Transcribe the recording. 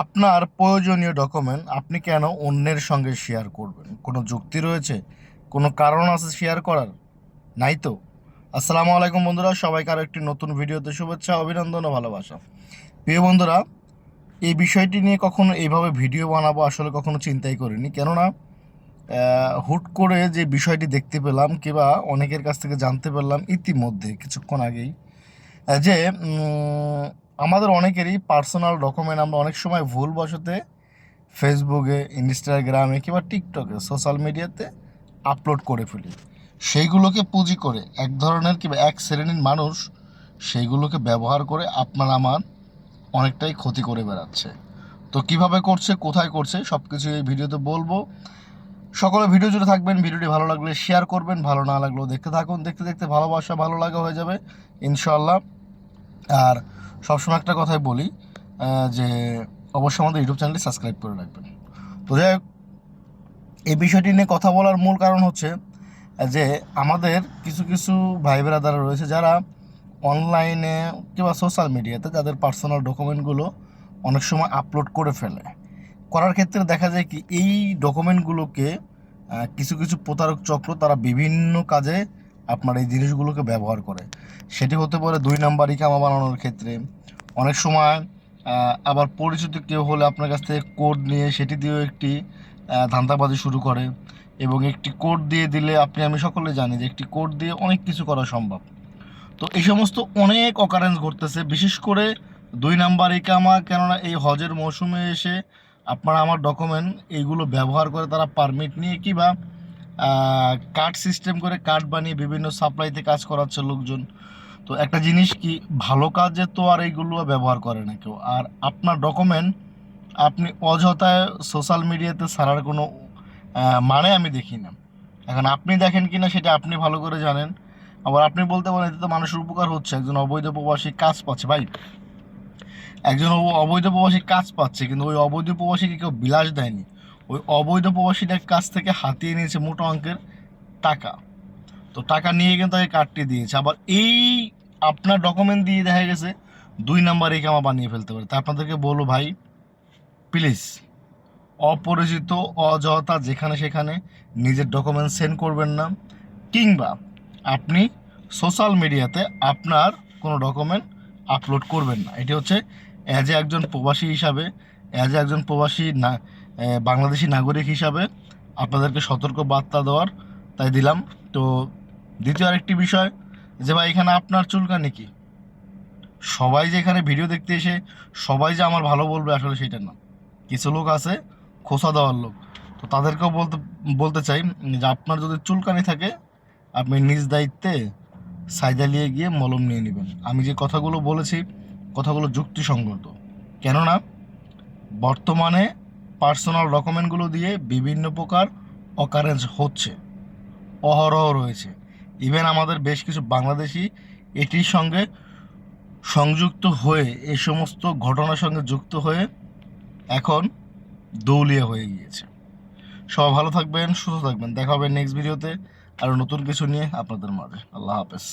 আপনার প্রয়োজনীয় ডকুমেন্ট আপনি কেন অন্যের সঙ্গে শেয়ার করবেন? কোনো যুক্তি রয়েছে? কোনো কারণ আছে শেয়ার করার? নাই তো? আসসালামু আলাইকুম বন্ধুরা, সবাইকে আরও একটি নতুন ভিডিওতে শুভেচ্ছা, অভিনন্দন ও ভালোবাসা। প্রিয় বন্ধুরা, এই বিষয়টি নিয়ে কখনো এইভাবে ভিডিও বানাবো আসলে কখনো চিন্তাই করিনি। কেননা হুট করে যে বিষয়টি দেখতে পেলাম কিংবা অনেকের কাছ থেকে জানতে পারলাম ইতিমধ্যে, কিছুক্ষণ আগেই যে আমাদের অনেকেরই পার্সোনাল ডকুমেন্ট আমরা অনেক সময় ভুলবশতে ফেসবুকে ইনস্টাগ্রামে কিংবা টিকটকে সোশ্যাল মিডিয়াতে আপলোড করে ফেলি। সেইগুলোকে পুঁজি করে এক ধরনের কিংবা এক শ্রেণির মানুষ সেইগুলোকে ব্যবহার করে আপনার আমার অনেকটাই ক্ষতি করে বেড়াচ্ছে। তো কীভাবে করছে, কোথায় করছে সব কিছু এই ভিডিওতে বলব। সকলে ভিডিও জুড়ে থাকবেন, ভিডিওটি ভালো লাগলে শেয়ার করবেন, ভালো না লাগলেও দেখতে থাকুন। দেখতে দেখতে ভালোবাসা ভালো লাগা হয়ে যাবে ইনশাল্লাহ আর সবসময় একটা কথাই বলি যে অবশ্যই আমাদের ইউটিউব চ্যানেলটি সাবস্ক্রাইব করে রাখবেন। তো যাই হোক, এই বিষয়টি নিয়ে কথা বলার মূল কারণ হচ্ছে যে আমাদের কিছু কিছু ভাই ব্রাদার রয়েছে যারা অনলাইনে কিংবা সোশ্যাল মিডিয়াতে তাদের পার্সোনাল ডকুমেন্টগুলো অনেক সময় আপলোড করে ফেলে। করার ক্ষেত্রে দেখা যায় কি এই ডকুমেন্টগুলোকে কিছু কিছু প্রতারক চক্র তারা বিভিন্ন কাজে আপনার এই জিনিসগুলোকে ব্যবহার করে। সেটি হতে পারে দুই নাম্বার ইকামা বানানোর ক্ষেত্রে। অনেক সময় আবার পরিচিত কেউ হলে আপনার কাছ থেকে কোড নিয়ে সেটি দিয়েও একটি ধান্দাবাজি শুরু করে এবং একটি কোড দিয়ে দিলে আপনি, আমি সকলে জানি যে একটি কোড দিয়ে অনেক কিছু করা সম্ভব। তো এই সমস্ত অনেক অকারেন্স ঘটতেছে, বিশেষ করে দুই নাম্বার ইকামা কেননা এই হজের মৌসুমে এসে আপনারা আমার ডকুমেন্ট এইগুলো ব্যবহার করে তারা পারমিট নিয়ে কি বা কার্ড সিস্টেম করে কার্ড বানিয়ে বিভিন্ন সাপ্লাইতে কাজ করাচ্ছে লোকজন। তো একটা জিনিস কি, ভালো কাজে তো আর এইগুলো ব্যবহার করে না কেউ। আর আপনার ডকুমেন্ট আপনি অযথায় সোশ্যাল মিডিয়াতে ছাড়ার কোনো মানে আমি দেখি না। এখন আপনি দেখেন কি না সেটা আপনি ভালো করে জানেন। আবার আপনি বলতে পারেন, এতে তো মানুষের উপকার হচ্ছে। একজন অবৈধ প্রবাসী কাজ পাচ্ছে। ভাই, একজন অবৈধ প্রবাসী কাজ পাচ্ছে, কিন্তু ওই অবৈধ প্রবাসীকে কেউ বিলাস দেয়নি। ওই অবৈধ প্রবাসীদের কাছ থেকে হাতিয়ে নিয়েছে মোটো অঙ্কের টাকা। তো টাকা নিয়ে কিন্তু তাকে কাটতে দিয়েছে। আবার এই আপনার ডকুমেন্ট দিয়ে দেখা গেছে, দুই নাম্বার এই কামা বানিয়ে ফেলতে পারে। তা আপনাদেরকে বলব ভাই প্লিজ অপরিচিত, অযথা, যেখানে সেখানে নিজের ডকুমেন্ট সেন্ড করবেন না। কিংবা আপনি সোশ্যাল মিডিয়াতে আপনার কোনো ডকুমেন্ট আপলোড করবেন না। এটি হচ্ছে অ্যাজ এ একজন প্রবাসী হিসাবে অ্যাজ এ একজন প্রবাসী না বাংলাদেশি নাগরিক হিসাবে আপনাদেরকে সতর্ক বার্তা দেওয়ার তাই দিলাম। তো দ্বিতীয় আরেকটি বিষয়, যে ভাই, এখানে আপনার চুলকানি কি? সবাই যে এখানে ভিডিও দেখতে এসে সবাই যে আমার ভালো বলবে আসলে সেটা না। কিছু লোক আছে, খোসা দেওয়ার লোক। তো তাদেরকেও বলতে বলতে চাই যে আপনার যদি চুলকানি থাকে, আপনি নিজ দায়িত্বে সাইদালিয়ে গিয়ে মলম নিয়ে নেবেন। আমি যে কথাগুলো বলেছি, কথাগুলো যুক্তিসঙ্গত। কেননা, বর্তমানে পার্সোনাল ডকুমেন্টগুলো দিয়ে বিভিন্ন প্রকার অকারেন্স হচ্ছে, অহরহ রয়েছে। ইভেন আমাদের বেশ কিছু বাংলাদেশি এটির সঙ্গে সংযুক্ত হয়ে এই সমস্ত ঘটনার সঙ্গে যুক্ত হয়ে এখন দৌলিয়া হয়ে গিয়েছে। সবাই ভালো থাকবেন, সুস্থ থাকবেন। দেখা হবে নেক্সট ভিডিওতে আরও নতুন কিছু নিয়ে আপনাদের মাঝে। আল্লাহ হাফেজ।